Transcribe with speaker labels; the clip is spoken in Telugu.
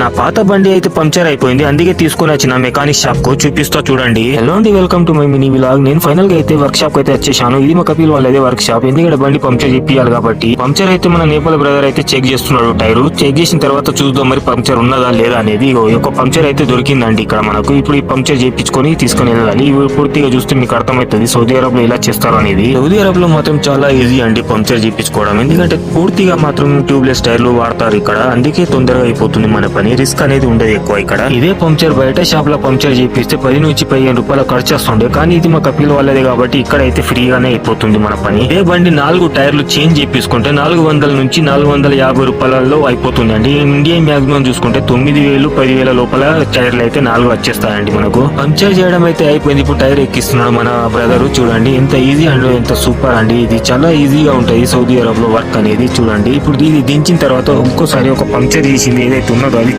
Speaker 1: నా పాత బండి అయితే పంక్చర్ అయిపోయింది. అందుకే తీసుకొని వచ్చిన మెకానిక్ షాప్కు చూపిస్తా చూడండి. హలో అండి welcome to my mini vlog. నేను ఫైనల్గా అయితే వర్క్ షాప్ అయితే వచ్చేసాను. ఇది మా కపిల్ వాళ్ళదే వర్క్ షాప్ ఎందుకంటే బండి పంక్చర్ చెప్పియాలి కాబట్టి. పంక్చర్ అయితే మన నేపాల్ బ్రదర్ అయితే చెక్ చేస్తున్నాడు టైర్. చెక్ చేసిన తర్వాత చూద్దాం మరి పంక్చర్ ఉన్నదా లేదా అనేది. ఒక పంక్చర్ అయితే దొరికిందండి ఇక్కడ మనకు. ఇప్పుడు ఈ పంక్చర్ చేయించుకొని తీసుకుని వెళ్ళాలి. ఇవి పూర్తిగా చూస్తే మీకు అర్థమవుతుంది. సౌదీ అరబ్లో ఎలా చేస్తారు అనేది. సౌదీ అరబ్లో మాత్రం చాలా ఈజీ అండి పంక్చర్ చేయించుకోవడం ఎందుకంటే పూర్తిగా మాత్రం ట్యూబ్లెస్ టైర్లు వాడతారు ఇక్కడ. అందుకే తొందరగా అయిపోతుంది మన పని. రిస్క్ అనేది ఉండదు ఎక్కువ ఇక్కడ. ఇదే పంక్చర్ బయట షాప్లో పంక్చర్ చేపిస్తే పది నుంచి పదిహేను రూపాయల ఖర్చు వస్తుండే. కానీ ఇది మా కపిల్ వాళ్ళదే కాబట్టి ఇక్కడ అయితే ఫ్రీగానే అయిపోతుంది మన పని. ఇదే బండి నాలుగు టైర్లు చేంజ్ చేపించుకుంటే నాలుగు వందల నుంచి నాలుగు వందల యాభై రూపాయలలో అయిపోతుంది అండి ఇండియా మాక్సిమం చూసుకుంటే తొమ్మిది వేలు పది వేల లోపల టైర్లు అయితే నాలుగు వచ్చేస్తాయండి మనకు. పంక్చర్ చేయడం అయితే అయిపోయింది. ఇప్పుడు టైర్ ఎక్కిస్తున్నాడు మన బ్రదర్. చూడండి ఎంత ఈజీ అండ్ ఎంత సూపర్ అండి ఇది. చాలా ఈజీగా ఉంటుంది సౌదీ అరబ్లో వర్క్ అనేది. చూడండి ఇప్పుడు ఇది దించిన తర్వాత ఇంకోసారి ఒక పంక్చర్ చేసింది ఏదైతే ఉన్నదో అది